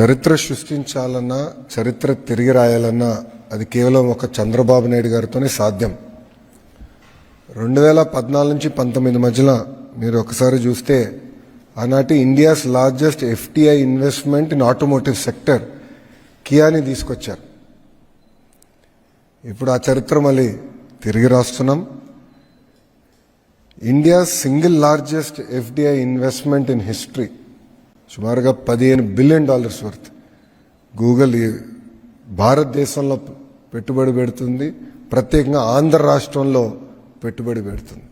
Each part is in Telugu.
చరిత్ర సృష్టించాలన్నా చరిత్ర తిరిగి రాయాలన్నా అది కేవలం ఒక చంద్రబాబు నాయుడు గారితోనే సాధ్యం. రెండు వేల పద్నాలుగు నుంచి పంతొమ్మిది మధ్యలో మీరు ఒకసారి చూస్తే ఆనాటి India's largest FDI investment in automotive sector Kiani తీసుకొచ్చారు. ఇప్పుడు ఆ చరిత్ర మళ్ళీ తిరిగి రాస్తున్నాం. India single largest FDI investment in history సుమారుగా పదిహేను బిలియన్ డాలర్స్ వర్త్. గూగుల్ ఈ భారతదేశంలో పెట్టుబడి పెడుతుంది ప్రత్యేకంగా ఆంధ్ర రాష్ట్రంలో పెట్టుబడి పెడుతుంది.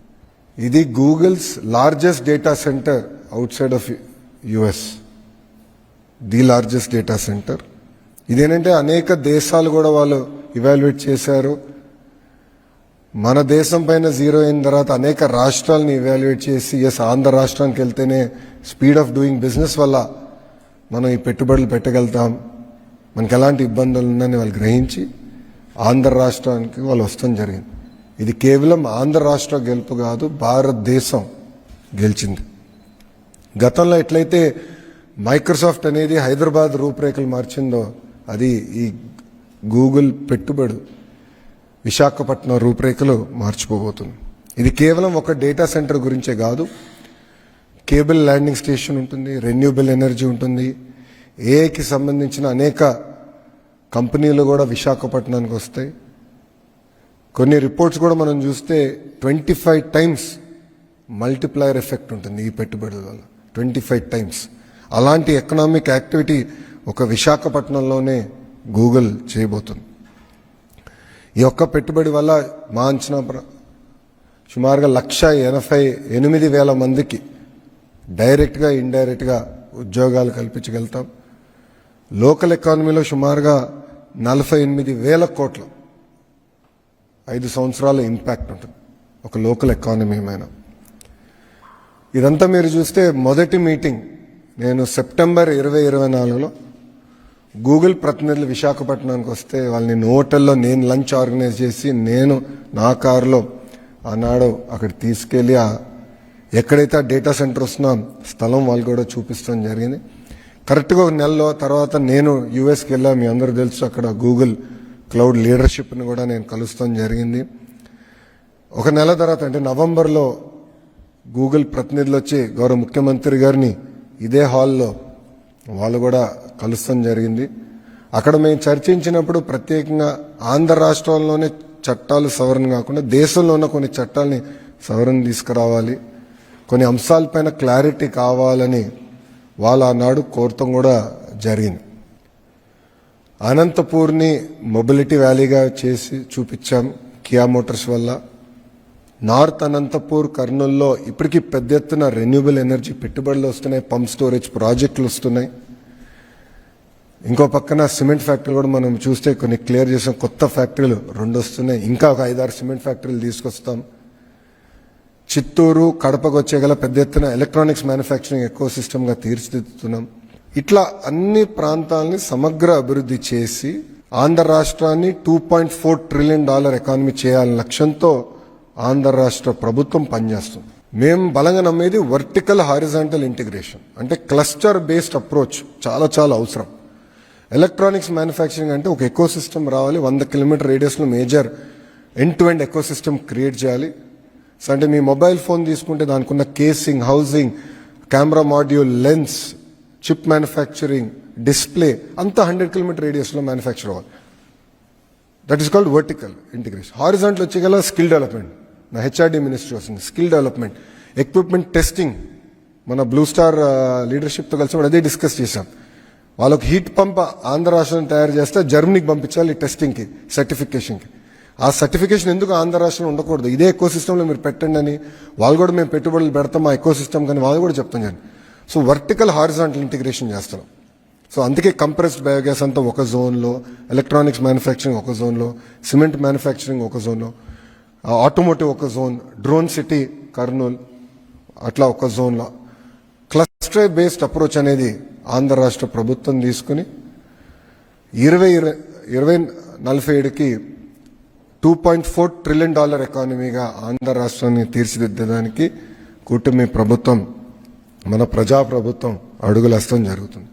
ఇది Google's largest data centre outside of US. The largest data centre. ఇదేంటంటే అనేక దేశాలు కూడా వాళ్ళు ఇవాల్యుయేట్ చేశారు. మన దేశం పైన జీరో అయిన తర్వాత అనేక రాష్ట్రాలని ఇవాల్యుయేట్ చేసి ఎస్ ఆంధ్ర రాష్ట్రానికి వెళ్తేనే స్పీడ్ ఆఫ్ డూయింగ్ బిజినెస్ వల్ల మనం ఈ పెట్టుబడులు పెట్టగలుగుతాం. మనకి ఎలాంటి ఇబ్బందులు ఉందని వాళ్ళు గ్రహించి ఆంధ్ర రాష్ట్రానికి వాళ్ళు వస్తాం జరిగింది. ఇది కేవలం ఆంధ్ర రాష్ట్ర గెలుపు కాదు భారతదేశం గెలిచింది. గతంలో ఎట్లయితే మైక్రోసాఫ్ట్ అనేది హైదరాబాద్ రూపురేఖలు మార్చిందో అది ఈ గూగుల్ పెట్టుబడి విశాఖపట్నం రూపురేఖలు మార్చిపోబోతుంది. ఇది కేవలం ఒక డేటా సెంటర్ గురించే కాదు కేబుల్ ల్యాండింగ్ స్టేషన్ ఉంటుంది రెన్యూబుల్ ఎనర్జీ ఉంటుంది ఏఐకి సంబంధించిన అనేక కంపెనీలు కూడా విశాఖపట్నానికి వస్తాయి. కొన్ని రిపోర్ట్స్ కూడా మనం చూస్తే twenty five times multiplier effect ఉంటుంది ఈ పెట్టుబడుల వల్ల. Twenty five times. అలాంటి ఎకనామిక్ యాక్టివిటీ ఒక విశాఖపట్నంలోనే గూగుల్ చేయబోతుంది. ఈ ఒక్క పెట్టుబడి వల్ల మా అంచనా సుమారుగా లక్ష ఎనభై ఎనిమిది వేల మందికి డైరెక్ట్గా ఇండైరెక్ట్గా ఉద్యోగాలు కల్పించగలుగుతాం. లోకల్ ఎకానమీలో సుమారుగా నలభై ఎనిమిది వేల కోట్ల ఐదు సంవత్సరాల ఇంపాక్ట్ ఉంటుంది ఒక లోకల్ ఎకానమీ మీద. ఇదంతా మీరు చూస్తే మొదటి మీటింగ్ నేను సెప్టెంబర్ ఇరవై ఇరవై నాలుగులో గూగుల్ ప్రతినిధులు విశాఖపట్నానికి వస్తే వాళ్ళని నేను హోటల్లో నేను లంచ్ ఆర్గనైజ్ చేసి నేను నా కారులో ఆనాడు అక్కడ తీసుకెళ్ళి ఆ ఎక్కడైతే డేటా సెంటర్ వస్తున్నా స్థలం వాళ్ళు కూడా చూపిస్తాం జరిగింది. కరెక్ట్గా ఒక నెలలో తర్వాత నేను యూఎస్కి వెళ్ళా మీ అందరూ తెలుసు అక్కడ గూగుల్ క్లౌడ్ లీడర్షిప్ని కూడా నేను కలుస్తాం జరిగింది. ఒక నెల తర్వాత అంటే నవంబర్లో గూగుల్ ప్రతినిధులు వచ్చి గౌరవ ముఖ్యమంత్రి గారిని ఇదే హాల్లో వాళ్ళు కూడా కలుస్తాం జరిగింది. అక్కడ మేము చర్చించినప్పుడు ప్రత్యేకంగా ఆంధ్ర రాష్ట్రంలోనే చట్టాలు సవరణ కాకుండా దేశంలో ఉన్న కొన్ని చట్టాలని సవరణ తీసుకురావాలి. కొన్ని అంశాలపైన క్లారిటీ కావాలని వాళ్ళు ఆనాడు కోరటం కూడా జరిగింది. అనంతపూర్ని మొబిలిటీ వ్యాలీగా చేసి చూపించాం కియా మోటార్స్ వల్ల. నార్త్ అనంతపూర్ కర్నూల్లో ఇప్పటికీ పెద్ద ఎత్తున రెన్యూబుల్ ఎనర్జీ పెట్టుబడులు వస్తున్నాయి పంప్ స్టోరేజ్ ప్రాజెక్టులు వస్తున్నాయి. ఇంకో పక్కన సిమెంట్ ఫ్యాక్టరీలు కూడా మనం చూస్తే కొన్ని క్లియర్ చేసాం. కొత్త ఫ్యాక్టరీలు రెండు వస్తున్నాయి. ఇంకా ఒక ఐదారు సిమెంట్ ఫ్యాక్టరీలు తీసుకొస్తాం. చిత్తూరు కడపకు వచ్చేగల పెద్ద ఎత్తున ఎలక్ట్రానిక్స్ మ్యానుఫ్యాక్చరింగ్ ఎక్కువ సిస్టమ్గా తీర్చిదిద్దుతున్నాం. ఇట్లా అన్ని ప్రాంతాలని సమగ్ర అభివృద్ధి చేసి ఆంధ్ర రాష్ట్రాన్ని two point four trillion dollar economy చేయాలనే లక్ష్యంతో ఆంధ్ర రాష్ట్ర ప్రభుత్వం పనిచేస్తుంది. మేము బలంగా నమ్మేది వర్టికల్ హారిజాంటల్ ఇంటిగ్రేషన్. అంటే క్లస్టర్ బేస్డ్ అప్రోచ్ చాలా చాలా అవసరం. ఎలక్ట్రానిక్స్ మ్యానుఫ్యాక్చరింగ్ అంటే ఒక ఎకో సిస్టమ్ రావాలి వంద kilometre రేడియస్లో major end to end ecosystem create చేయాలి. సో అంటే మీ మొబైల్ ఫోన్ తీసుకుంటే దానికి ఉన్న casing housing camera module lens chip manufacturing display అంతా హండ్రెడ్ కిలోమీటర్ రేడియస్లో మ్యానుఫ్యాక్చర్ అవ్వాలి. That is called vertical integration horizontal వచ్చేగల skill development. మన హెచ్ఆర్డి మినిస్ట్రీ వస్తుంది. స్కిల్ డెవలప్మెంట్ ఎక్విప్మెంట్ టెస్టింగ్ మన బ్లూ స్టార్ లీడర్షిప్తో కలిసి కూడా అదే డిస్కస్ చేశాం. వాళ్ళకి హీట్ పంప్ ఆంధ్ర రాష్ట్రం తయారు చేస్తే జర్మనీకి పంపించాలి టెస్టింగ్కి సర్టిఫికేషన్కి ఆ సర్టిఫికేషన్ ఎందుకు ఆంధ్ర రాష్ట్రంలో ఉండకూడదు? ఇదే ఎక్కువ సిస్టంలో మీరు పెట్టండి అని వాళ్ళు కూడా మేము పెట్టుబడులు పెడతాం ఆ ఎకో సిస్టమ్ కానీ వాళ్ళు కూడా చెప్తాం కానీ సో వర్టికల్ హారిజాంటల్ ఇంటిగ్రేషన్ చేస్తున్నాం సో అందుకే కంప్రెస్డ్ బయోగ్యాస్ అంతా ఒక జోన్లో ఎలక్ట్రానిక్స్ మ్యానుఫ్యాక్చరింగ్ ఒక జోన్లో సిమెంట్ మ్యానుఫ్యాక్చరింగ్ ఒక జోన్లో ఆటోమోటివ్ ఒక జోన్ డ్రోన్ సిటీ కర్నూల్ అట్లా ఒక జోన్లో. క్లస్టర్ బేస్డ్ అప్రోచ్ అనేది ఆంధ్ర రాష్ట్ర ప్రభుత్వం తీసుకుని ఇరవై ఇరవై ఇరవై నలభై ఏడుకి two point four trillion dollar ఎకానమీగా Andhra రాష్ట్రాన్ని తీర్చిదిద్దడానికి కూటమి ప్రభుత్వం మన ప్రజా ప్రభుత్వం అడుగులేస్తాం జరుగుతుంది.